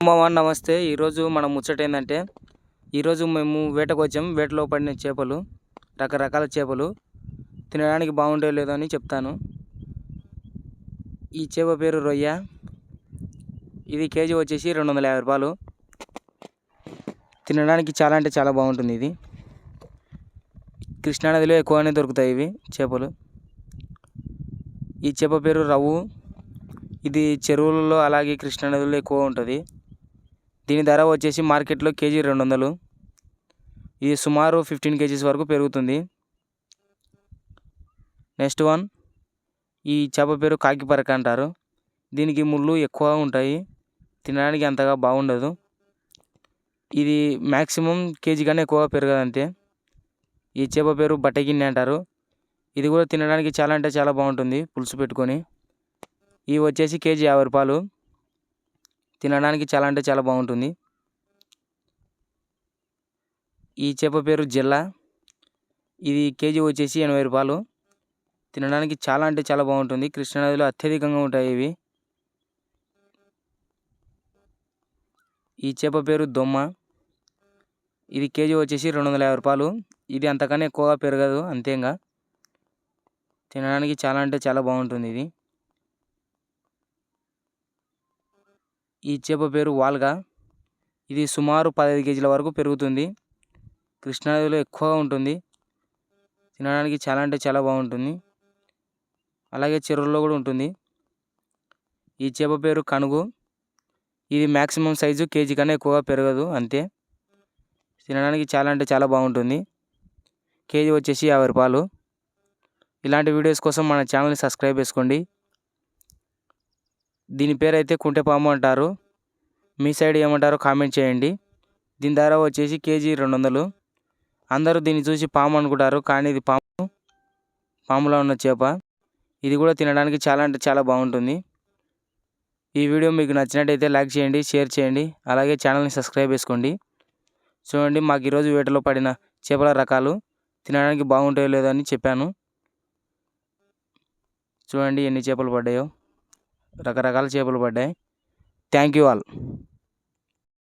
అమ్మవారు నమస్తే. ఈరోజు మన ముచ్చట ఏంటంటే ఈరోజు మేము వేటకు వచ్చాము వేటలో పడిన చేపలు రకరకాల చేపలు తినడానికి బాగుండే లేదో అని చెప్తాను. ఈ చేప పేరు రొయ్య. ఇది కేజీ వచ్చేసి రెండు వందల యాభై రూపాయలు. తినడానికి చాలా అంటే చాలా బాగుంటుంది ఇది. కృష్ణానదిలో ఎక్కువనే దొరుకుతాయి ఇవి చేపలు. ఈ చేప పేరు రవ్వు. ఇది చెరువులలో అలాగే కృష్ణానదిలో ఎక్కువ ఉంటుంది. దీని ధర వచ్చేసి మార్కెట్లో కేజీ రెండు వందలు. ఇది సుమారు ఫిఫ్టీన్ కేజీస్ వరకు పెరుగుతుంది. నెక్స్ట్ వన్ ఈ చేప పేరు కాకిపరక అంటారు. దీనికి ముళ్ళు ఎక్కువ ఉంటాయి. తినడానికి అంతగా బాగుండదు. ఇది మ్యాక్సిమం కేజీ కన్నా ఎక్కువగా పెరగదు అంతే ఈ చేప పేరు బట్టగిన్నె అంటారు. ఇది కూడా తినడానికి చాలా అంటే చాలా బాగుంటుంది. పులుసు పెట్టుకొని. ఇవి వచ్చేసి కేజీ యాభై రూపాయలు. తినడానికి చాలా అంటే చాలా బాగుంటుంది. ఈ చేప పేరు జిల్లా. ఇది కేజీ వచ్చేసి ఎనభై రూపాయలు. తినడానికి చాలా అంటే చాలా బాగుంటుంది. కృష్ణానదిలో అత్యధికంగా ఉంటాయి ఇవి. ఈ చేప పేరు దొమ్మ. ఇది కేజీ వచ్చేసి రెండు వందల యాభై రూపాయలు. ఇది అంతకన్నా ఎక్కువగా పెరగదు అంతేగా. తినడానికి చాలా అంటే చాలా బాగుంటుంది ఇది. ఈ చేప పేరు వాల్గా. ఇది సుమారు పదహైదు కేజీల వరకు పెరుగుతుంది. కృష్ణానదిలో ఎక్కువగా ఉంటుంది. తినడానికి చాలా అంటే చాలా బాగుంటుంది. అలాగే చెరువుల్లో కూడా ఉంటుంది. ఈ చేప పేరు కనుగు. ఇది మ్యాక్సిమం సైజు కేజీ కన్నా ఎక్కువగా పెరగదు అంతే. తినడానికి చాలా అంటే చాలా బాగుంటుంది. కేజీ వచ్చేసి యాభై రూపాయలు. ఇలాంటి వీడియోస్ కోసం మన ఛానల్ని సబ్స్క్రైబ్ చేసుకోండి. దీని పేరు అయితే కుంటెపాము అంటారు. మీ సైడ్ ఏమంటారో కామెంట్ చేయండి. దీని ధర వచ్చేసి కేజీ రెండు వందలు అందరూ దీన్ని చూసి పాము అనుకుంటారు కానీ ఇది పాము పాములో ఉన్న చేప. ఇది కూడా తినడానికి చాలా అంటే చాలా బాగుంటుంది. ఈ వీడియో మీకు నచ్చినట్టయితే లైక్ చేయండి షేర్ చేయండి అలాగే ఛానల్ని సబ్స్క్రైబ్ చేసుకోండి. చూడండి మాకు ఈరోజు వేటలో పడిన చేపల రకాలు తినడానికి బాగుంటాయో లేదో అని చెప్పాను. చూడండి ఎన్ని చేపలు పడ్డాయో. రకరకాల చేపలు పడ్డాయి. Thank you all